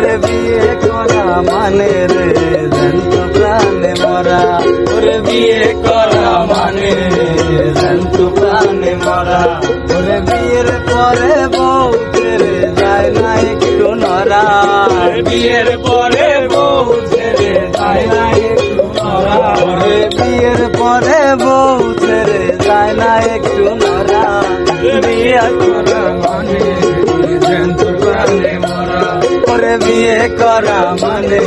তোরে বিয়ে করা মানে রে? জ্যান্ত প্রাণে মরা। তোরে বিয়ে করা মানে রে? জ্যান্ত প্রাণে মরা। তোরে বিয়ের পরে বউ রে যায় না একটু নরা। বিয়ের পরে বউ রে যায় না বিয়ের পরে বউ রে যায় না একটু নরা। বিয়ে করা বিয়ে করা মানে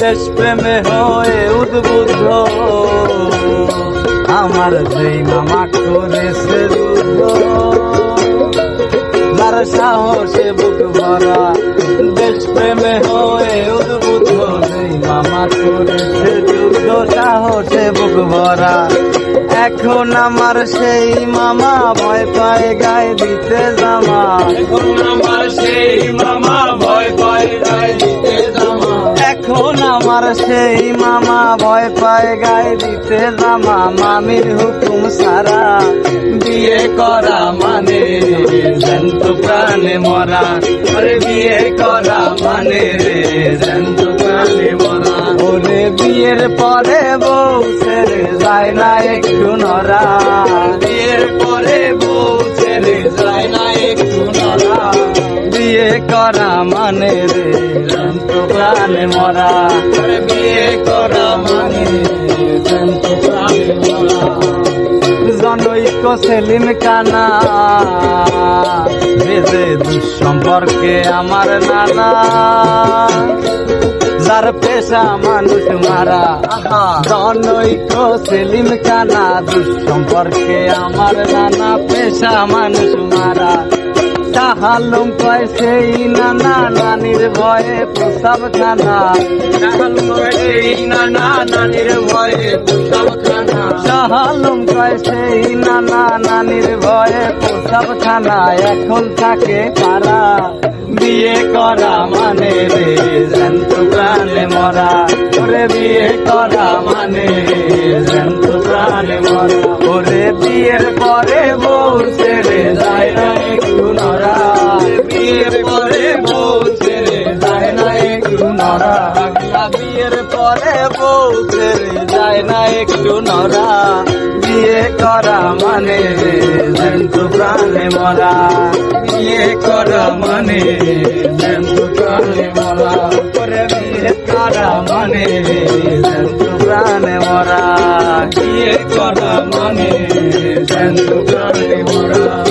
দেশ প্রেমে হয়ে উদ্বুদ্ধ। আমার যেই মামা করেছে যার সাহসে বুক ভরা, দেশ প্রেমে হয়ে উদ্বুদ্ধ যেই মামা করেছে যুদ্ধ। সাহসে বুক ভরা, এখন আমার সেই মামা ভয় পায়, গায়ে দিতে জামা। এখন আমার সেই মামা এখন আমার সেই মামা ভয় পায়, গায়ে দিতে জামা, মামির হুকুম সারা। বিয়ে করা মানে জন্ত প্রাণে মরা। ওরে বিয়ে করা মানে জন্ত প্রাণে মরা। ওরে বিয়ের পরে বউ ছেড়ে যায় না একটু নরা। বিয়ের বিয়ে করা মানে রে? জন্ত প্রাণে মরা। বিয়ে করা মানে জন্ত প্রাণে মরা। জনৈক সেলিম কানা। বেজে দুঃসম্পর্কে আমার নানা। যার পেশা মানুষ মারা। জনৈক সেলিম কানা, দুঃসম্পর্কে আমার নানা। পেশা মানুষ মারা। তাহালুম কয় সেই নানা নানির ভয়ে প্রসাব খানা। তাহালুম কয় সেই নানা নানির ভয়ে প্রসাব খানা। তাহালুম কয় সেই নানা নানির ভয়ে প্রসাব খানা। এখন থাকে পারা বিয়ে করা মানে রে জন্ত প্রাণে মরা। ওরে বিয়ে করা মানে জন্ত প্রাণে মরা। ওরে বিয়ের পরে বউ ছেড়ে যায় বিয়ের পরে বউ ছেড়ে যায় না একটু নরা বিয়ে করা মানে জন্ত প্রাণে মরা। বিয়ে করা মানে জন্ত প্রাণে মরা। করে বিয়ে করা মানে জন্ত প্রাণে মরা। বিয়ে করা মানে জন্ত প্রাণে মরা।